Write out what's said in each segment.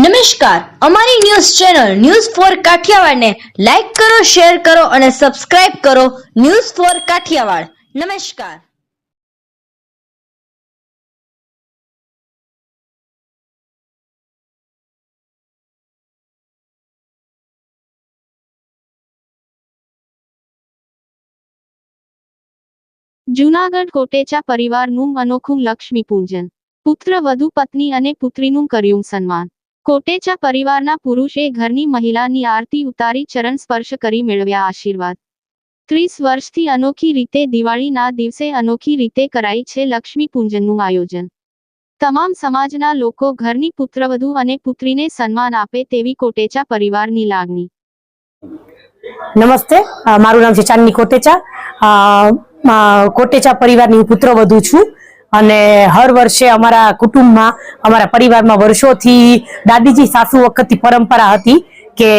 નમસ્કાર. અમારી news channel news four કાઠિયાવાડને લાઈક કરો, શેર કરો અને સબસ્ક્રાઇબ કરો ન્યૂઝ ફોર કાઠિયાવાડ. નમસ્કાર. જૂનાગઢ કોટેચા પરિવારનું અનોખું લક્ષ્મી પૂજન પુત્ર, વધુ પત્ની અને પુત્રીનું કર્યું સન્માન. કોટેચા પરિવારના પુરુષે ઘરની મહિલાની આરતી ઉતારી ચરણ સ્પર્શ કરી મેળવ્યા આશીર્વાદ. ત્રીસ વર્ષથી અનોખી રીતે દિવાળીના દિવસે અનોખી રીતે કરાઈ છે લક્ષ્મી પૂજનનું આયોજન. તમામ સમાજના લોકો ઘરની પુત્રવધુ અને પુત્રીને સન્માન આપે તેવી કોટેચા પરિવારની લાગણી. નમસ્તે મારું નામ છે ચાંદની કોટેચા. કોટેચા પરિવારની હું પુત્રવધુ છું. અને હર વર્ષે અમારા કુટુંબમાં, અમારા પરિવારમાં વર્ષોથી દાદીજી સાસુ વખતથી પરંપરા હતી કે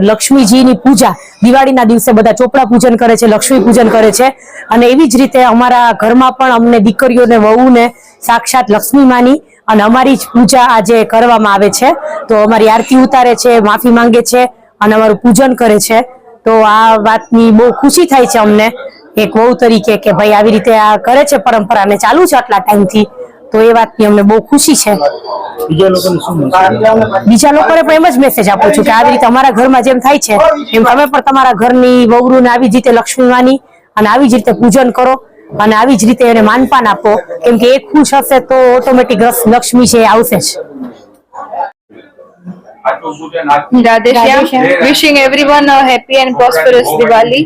લક્ષ્મીજીની પૂજા, દિવાળીના દિવસે બધા ચોપડા પૂજન કરે છે, લક્ષ્મી પૂજન કરે છે. અને એવી જ રીતે અમારા ઘરમાં પણ અમને દીકરીઓને, વહુને સાક્ષાત લક્ષ્મી માની અને અમારી જ પૂજા આજે કરવામાં આવે છે. તો અમારી આરતી ઉતારે છે, માફી માંગે છે અને અમારું પૂજન કરે છે. તો આ વાતની બહુ ખુશી થાય છે અમને. એક વહુ તરીકે કે ભાઈ આવી રીતે આ કરે છે પરંપરા ને ચાલુ છે આટલા ટાઈમથી તો એ વાતની અમને બહુ ખુશી છે. બીજા લોકોને પણ એમ જ મેસેજ આપું છું કે આવી રીતે અમારા ઘરમાં જેમ થાય છે એમ તમે પણ તમારા ઘરની વહુને આવી જ રીતે લક્ષ્મીવાની અને આવી જ રીતે પૂજન કરો અને આવી જ રીતે એને માનપાન આપો. કેમ કે એ ખુશ હશે તો ઓટોમેટિક લક્ષ્મી છે એ આવશે જ. Shyam, wishing everyone a happy and prosperous Diwali.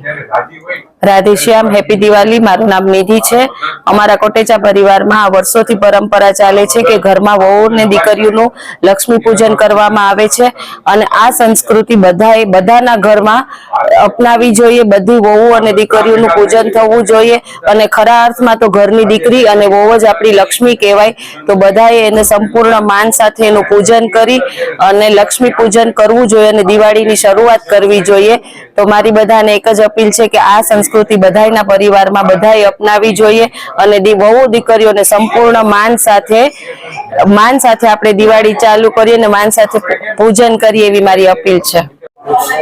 Radheshyam happy Diwali મારું નામ નિધિ છે. અમારા કોટેચા પરિવારમાં આ વર્ષોથી પરંપરા ચાલે છે કે ઘરમાં વહુ ને દીકરીઓનું લક્ષ્મી પૂજન કરવામાં આવે છે અને આ સંસ્કૃતિ બધાએ, બધાના ઘરમાં અપનાવી જોઈએ. બધી વહુ અને દીકરીઓનું પૂજન થવું જોઈએ અને ખરા અર્થમાં તો ઘરની દીકરી અને વહુ જ આપણી લક્ષ્મી કહેવાય. તો બધાએ એને સંપૂર્ણ માન સાથે એનું પૂજન કરી અને લક્ષ્મી પૂજન કરવું જોઈએ અને દિવાળીની શરૂઆત કરવી જોઈએ. તો મારી બધાને એક જ અપીલ છે કે આ સંસ્કૃતિ બધાયના પરિવારમાં બધાએ અપનાવી જોઈએ અને બહુ દીકરીઓને સંપૂર્ણ માન સાથે માન સાથે આપણે દિવાળી ચાલુ કરીએ અને માન સાથે પૂજન કરીએ એવી મારી અપીલ છે.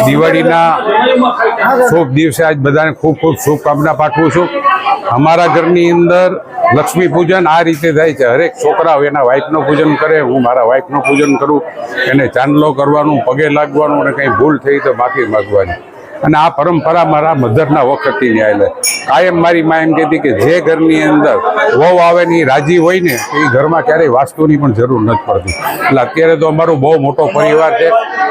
દિવાળીના શુભ દિવસે આજ બધાને ખૂબ ખૂબ શુભકામના પાઠવું છું. અમારા ઘરની અંદર લક્ષ્મી પૂજન આ રીતે થાય છે. હરેક છોકરાઓ એના વાઈફનું પૂજન કરે, હું મારા વાઈફનું પૂજન કરું. એને ચાંદલો કરવાનું, પગે લાગવાનું અને કંઈ ભૂલ થઈ તો માફી માંગવાની. અને આ પરંપરા મારા મધરના વખતથી ન્યાય કાયમ મારી માં એમ કહેતી કે જે ઘરની અંદર વહુ આવે ને એ રાજી હોય ને એ ઘરમાં ક્યારેય વાસ્તુની પણ જરૂર નથી પડતી. એટલે અત્યારે તો અમારો બહુ મોટો પરિવાર છે.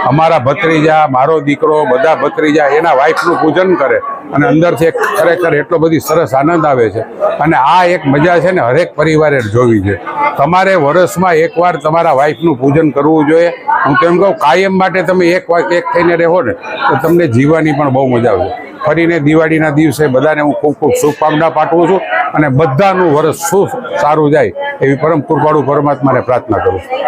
અમારા ભત્રીજા, મારો દીકરો, બધા ભત્રીજા એના વાઈફનું પૂજન કરે અને અંદરથી એક ખરેખર એટલો બધી સરસ આનંદ આવે છે. અને આ એક મજા છે ને હરેક પરિવારે જોવી છે. તમારે વર્ષમાં એકવાર તમારા વાઈફનું પૂજન કરવું જોઈએ. હું તેમ કહું, કાયમ માટે તમે એક એક થઈને રહો ને, તો તમને જીવવાની પણ બહુ મજા આવશે. ફરીને દિવાળીના દિવસે બધાને હું ખૂબ ખૂબ શુભકામના પાઠવું છું અને બધાનું વર્ષ શું સારું જાય એવી પરમ કૃપાળુ પરમાત્માને પ્રાર્થના કરું છું.